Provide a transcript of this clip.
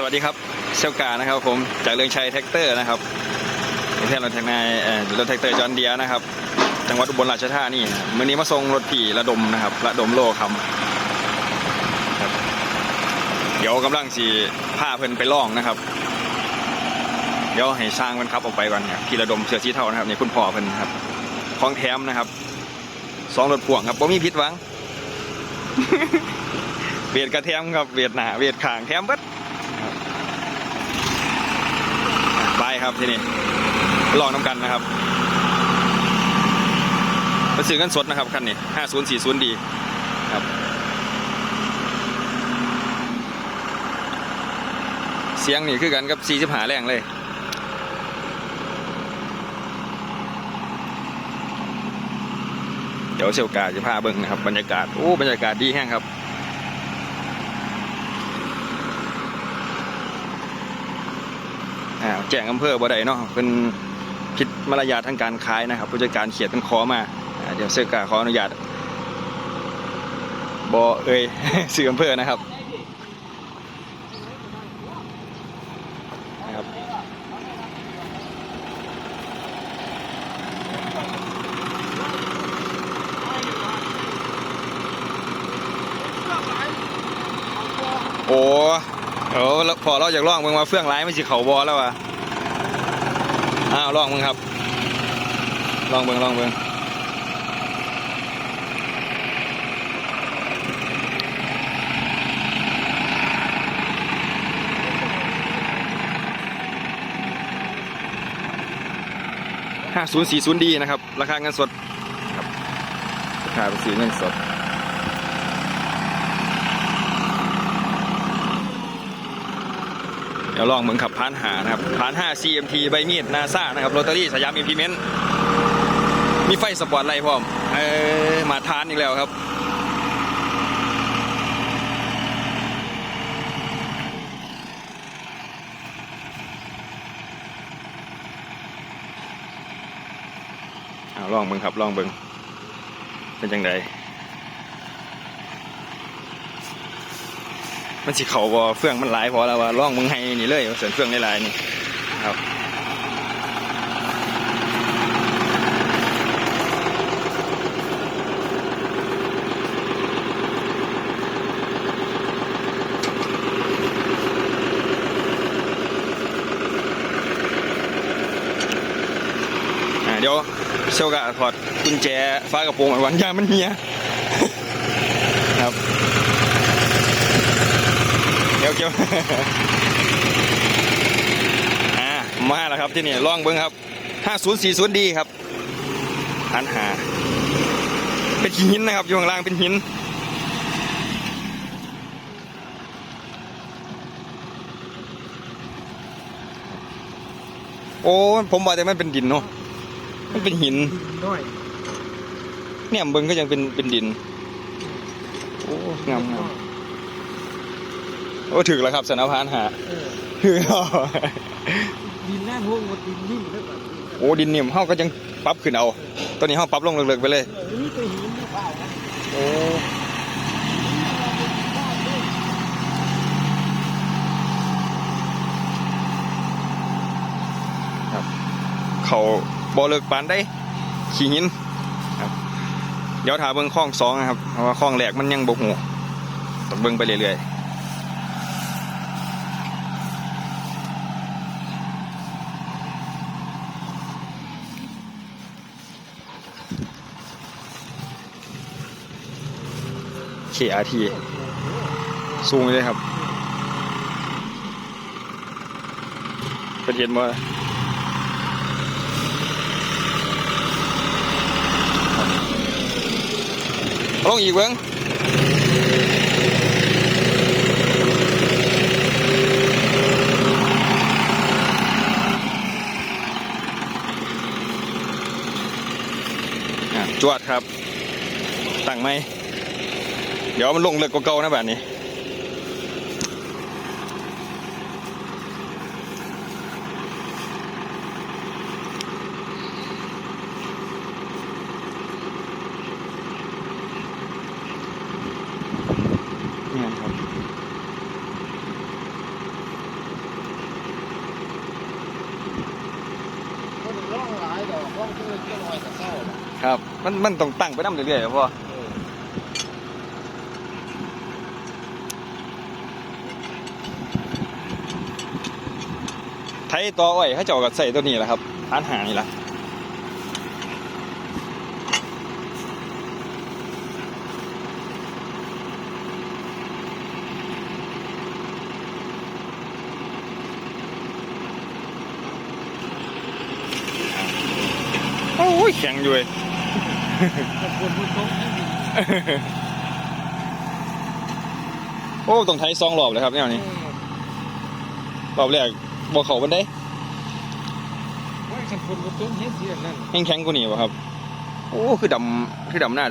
สวัสดีครับเซลกานะครับผมจากเรืองชัยแท็กเตอร์นะครับประเทศรถแท็กนายรถแท็กเตอร์จอห์นเดียนะครับ จังหวัดอุบลราชธานีนะมื่อนี้มาส่งรถผีระดมนะครับ ระดมโลคำครับเดี๋ยวกำลังสีผ้าเพิ่นไปล่องนะครับ เดี๋ยวให้ช่างมันขับออกไปก่อนครับพี่ระดมเสือสีเทานะครับนี่คุณพ่อเพิ่นครับของแถมนะครับสองรถพ่วงครับบ่มีพิษหวังเวียดกระแทมครับเวียดหนาเวียดขางแถมเบิด ไป ครับที่นี่ลองน้ำกันนะครับมาซื้อกันสดนะครับคันนี้5040ดีครับเสียงนี่คือกันกับ40หาแรงเลยเดี๋ยวเซลกาจะพาเบิ่งนะครับบรรยากาศโอ้บรรยากาศดีแห้งครับ อ่า แจ้งอำเภอบ่ได้เนาะเป็นผิดมารยาททางการขายนะครับผู้จัดการเขียนเป็นขอมาเดี๋ยวเสื้อกาขออนุญาตบอเอ่ยสื่ออำเภอนะครับนะครับโอ้ โอ้พอเราอยากลองมึงมาเฟื่องร้ายไม่สิเขาบอแล้ววะอ้าวลองมึงครับลองเบิงลองเบิงห้าศูนย์สี่ศูนย์ดีนะครับ ราคาเงินสดครับราคาไปซื้อเงินสด ดี๋ยวลองเมืองขับพานหานะครับพาน5 CMT ใบมีดนาซานะครับโรตารี่สยามอิมพิเมนต์มีไฟสปอร์ตไลท์พร้อมเออมาทานอีกแล้วครับเอาลองเบิ่งครับลองเบิ่งเป็นจังได มันสิเขาบ่เฟื่องมันหลายพอแล้วว่าลองมึงให้นี่เลยว่าเสรินเฟื่องหลายนี่ครับเดี๋ยวเซลกะถอดกุญแจฟ้ากระโปรงไอ้วันยามันเฮีย ครับ เกี่ ยวเกี่ยวอ่ามาแล้วครับที่นี่ลองเบิ้งครับ5040ดีครับพันหา เป็นหินนะครับ อยู่ข้างล่างเป็นหินโอ้ผมว่าแต่มันเป็นดินเนาะมันเป็นหินน้อยเนี่ยเบิ้งก็ยังเป็นเป็นดิน โอ้งามงาม โอ้ถึกแล้วครับสนามพานหาเออถึกแล้วดินหน้าพวกมันดินนิ่มเท่ากันโอ้ดินนิ่มเฮาก็ยังปรับขึ้นเอาตัวนี้เฮาปรับลงเลิกๆไปเลย เออนี่ตัวหินนี่เปล่านะโอ้ครับเขาบ่เลิกปานได้ขี่หินครับเดี๋ยวถาเบิ่งคลองสองนะครับเพราะว่าคลองแหลกมันยังบกหูต้องเบิ่งไปเรื่อยๆ KRT สูงเลยครับเป็นเห็นบ่ลงอีกเบิ้งจวดครับ ตั้งไหม เดี๋ยวมันลงเลือกกว่าเก่านะแบบนี้นี่ครับ มันมันต้องตั้งไปน้ำเรื่อยๆพ่อ ยต่ออ้อยเขาเจ้าก็ใส่ตัวนี้แหละครับร้านหานี่แหละโอ้ยแข็งอยู่เลยแต่คนมันต้องให้ดินโอ้ต้องไทยซองรอบเลยครับแนวนี้รอบแรก บอกเขาบันไดว่าฉันคนมันต้องเห็นเสียนั่นแห้งแข็งกว่านี้วะครับ โอ้ คือดำคือดำหน้า